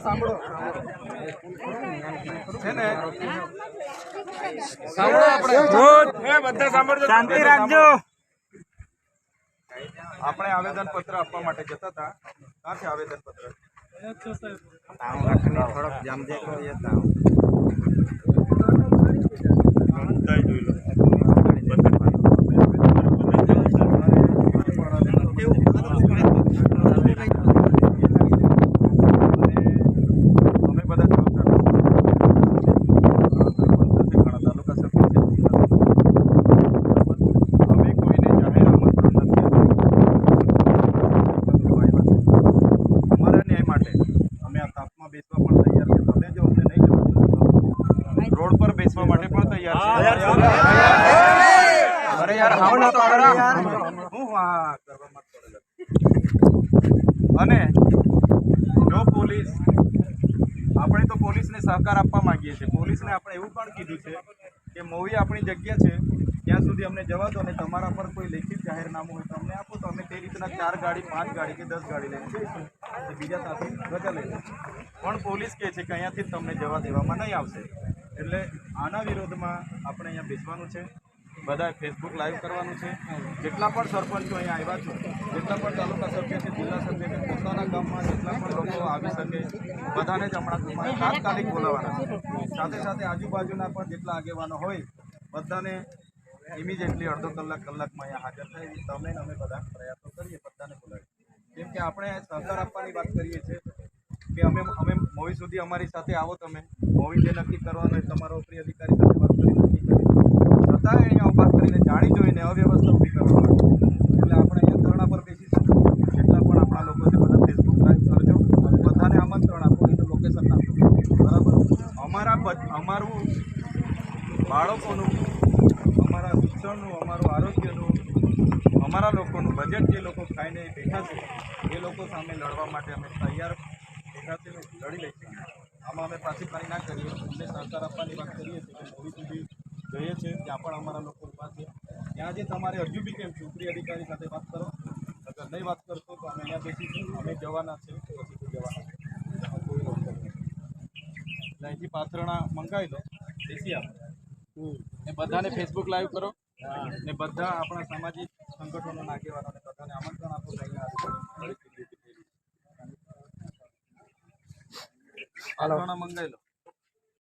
સાંભળો. છે ને સાંભળો. આપણે શાંતિ રાખજો. આપણે આવેદન પત્ર આપવા માટે જતા હતા. છે આવેદન પત્ર થોડોક જામજે કરીએ તા અમે બધા જવાબદાર ઘણા તાલુકા સરપંચ અમે કોઈને જાહેર આમંત્રણ નથી આપ્યું. અમારા ન્યાય માટે અમે આ તાપમાં બેસવા પણ તૈયાર છે તમે જો અમને નહીં જવા બેસવા માટે પણ તૈયાર છે. અને જો પોલીસ આપણે તો પોલીસને સહકાર આપવા માંગીએ છીએ. પોલીસને આપણે એવું પણ કીધું છે કે મોવી આપણી જગ્યા છે ત્યાં સુધી અમને જવા દો અને તમારા પર કોઈ લેખિત જાહેરનામું હોય તો અમને આપો તો અમે તે રીતના ચાર ગાડી પાંચ ગાડી કે દસ ગાડી લઈને જઈશું બીજા સાથે રજા લઈ પણ પોલીસ કહે છે કે અહીંયાથી તમને જવા દેવામાં નહીં આવશે. એટલે આના વિરોધમાં આપણે અહીંયા બેસવાનું છે. બધાએ ફેસબુક લાઈવ કરવાનું છે. જેટલા પણ સરપંચો અહીંયા આવ્યા છો, જેટલા પણ તાલુકા સભ્ય છે, જિલ્લા સભ્ય છે, પોતાના ગામમાં જેટલા પણ લોકો આવી શકે, બધાને જ હમણાં તાત્કાલિક બોલાવવાના સાથે સાથે આજુબાજુના પણ જેટલા આગેવાનો હોય, બધાને ઇમિડિયેટલી અડધો કલાક કલાકમાં અહીંયા હાજર થાય તમે અમે બધા પ્રયાસો કરીએ, બધાને બોલાવીએ. કેમ કે આપણે સહકાર આપવાની વાત કરીએ છીએ કે અમે અમે મોવી સુધી અમારી સાથે આવો તમે. મોવી જે નક્કી કરવાનો તમારો ઉપરી અધિકારી સાથે વાત કરી નક્કી કરી છતાં અહીંયા વાત કરીને જાણી જોઈને અવ્યવસ્થા ઊભી કરવા એટલે આપણે અહીંયા ધરણા પર બેસીશું જેટલા પણ આપણા લોકો છે, બધા ફેસબુક લાઈવ કરજો બધાને આમંત્રણ આપો, એનું લોકેશન નાખો. બરાબર? અમારા અમારું બાળકોનું, અમારા શિક્ષણનું, અમારું આરોગ્યનું, અમારા લોકોનું બજેટ જે લોકો ખાઈને બેઠા છે, એ લોકો સામે લડવા માટે અમે તૈયાર છે લડી લઈશું આમાં અમે પાછીપાની ના કરીએ. અમને સહકાર આપવાની વાત કરીએ છીએ કે મોવી સુધી જઈએ છીએ ત્યાં પણ અમારા લોકો ઊભા છે. ત્યાં જે તમારે હજુ બી કેમ ઉપરી અધિકારી સાથે વાત કરો? અગર નહીં વાત કરશો તો અમે અહીંયા બેસીશું અમે જવાના છે. પછી જવાના છે. કોઈ રોક. એટલે અહીંથી પાથરણા મંગાવી લો. બેસી આપણે ને બધાને ફેસબુક લાઈવ કરો. ને બધા આપણા સામાજિક સંગઠનોના આગેવાનોને બધાને આમંત્રણ આપો. અહીંયા આવી પરિસ્થિતિ ઊભી થઈ છે. પાથરણા મંગાવી લો